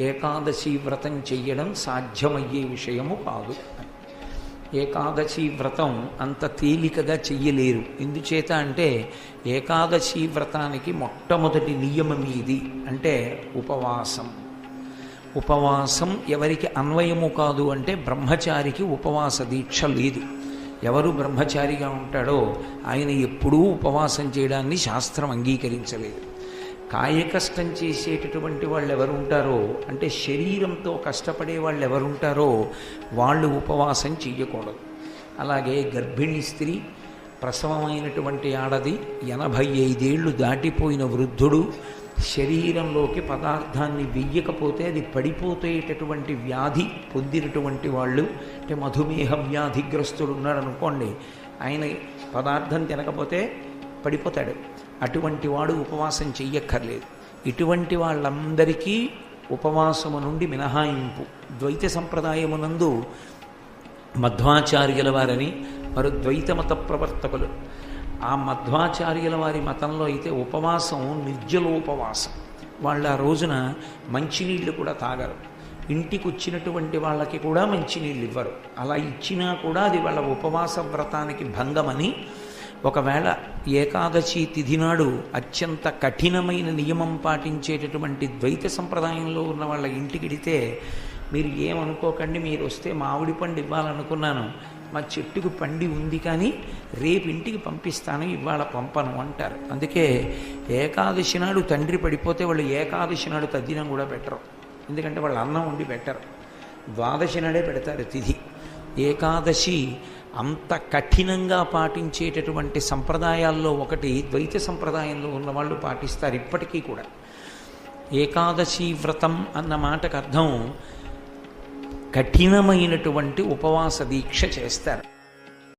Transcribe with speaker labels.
Speaker 1: ఏకాదశి వ్రతం చెయ్యడం సాధ్యమయ్యే విషయము కాదు. ఏకాదశి వ్రతం అంత తేలికగా చెయ్యలేరు. ఎందుచేత అంటే ఏకాదశి వ్రతానికి మొట్టమొదటి నియమం ఇది అంటే ఉపవాసం. ఉపవాసం ఎవరికి అన్వయము కాదు అంటే బ్రహ్మచారికి ఉపవాస దీక్ష లేదు. ఎవరు బ్రహ్మచారిగా ఉంటాడో ఆయన ఎప్పుడూ ఉపవాసం చేయడాన్ని శాస్త్రం అంగీకరించలేదు. కాయ కష్టం చేసేటటువంటి వాళ్ళు ఎవరు ఉంటారో అంటే శరీరంతో కష్టపడే వాళ్ళు ఎవరుంటారో వాళ్ళు ఉపవాసం చెయ్యకూడదు. అలాగే గర్భిణీ స్త్రీ ప్రసవమైనటువంటి ఆడది ఎనభై ఐదేళ్ళు దాటిపోయిన వృద్ధుడు శరీరంలోకి పదార్థాన్ని వెయ్యకపోతే అది పడిపోతేటటువంటి వ్యాధి పొందినటువంటి వాళ్ళు అంటే మధుమేహ వ్యాధిగ్రస్తుడు ఉన్నాడు అనుకోండి ఆయన పదార్థం తినకపోతే పడిపోతాడు. అటువంటి వాడు ఉపవాసం చెయ్యక్కర్లేదు. ఇటువంటి వాళ్ళందరికీ ఉపవాసము నుండి మినహాయింపు. ద్వైత సంప్రదాయమునందు మధ్వాచార్యుల వారని వారు ద్వైతమత ప్రవర్తకులు. ఆ మధ్వాచార్యుల వారి మతంలో అయితే ఉపవాసం నిర్జలోపవాసం. వాళ్ళు ఆ రోజున మంచినీళ్ళు కూడా తాగరు. ఇంటికి వచ్చినటువంటి వాళ్ళకి కూడా మంచినీళ్ళు ఇవ్వరు. అలా ఇచ్చినా కూడా అది వాళ్ళ ఉపవాస వ్రతానికి భంగమని ఒకవేళ ఏకాదశి తిథి నాడు అత్యంత కఠినమైన నియమం పాటించేటటువంటి ద్వైత సంప్రదాయంలో ఉన్న వాళ్ళ ఇంటికి వెడితే మీరు ఏమనుకోకండి మీరు వస్తే మామిడి పండు ఇవ్వాలనుకున్నాను మా చెట్టుకు పండి ఉంది కానీ రేపు ఇంటికి పంపిస్తాను ఇవాళ పంపను అంటారు. అందుకే ఏకాదశి నాడు తండ్రి పడిపోతే వాళ్ళు ఏకాదశి నాడు తద్దినం కూడా పెట్టరు. ఎందుకంటే వాళ్ళు అన్నం ఉండి పెట్టరు. ద్వాదశి నాడే పెడతారు తిథి. ఏకాదశి అంత కఠినంగా పాటించేటటువంటి సంప్రదాయాల్లో ఒకటి ద్వైత సంప్రదాయంలో ఉన్న వాళ్ళు పాటిస్తారు ఇప్పటికీ కూడా. ఏకాదశి వ్రతం అన్న మాటకు అర్థం కఠినమైనటువంటి ఉపవాస దీక్ష చేస్తారు.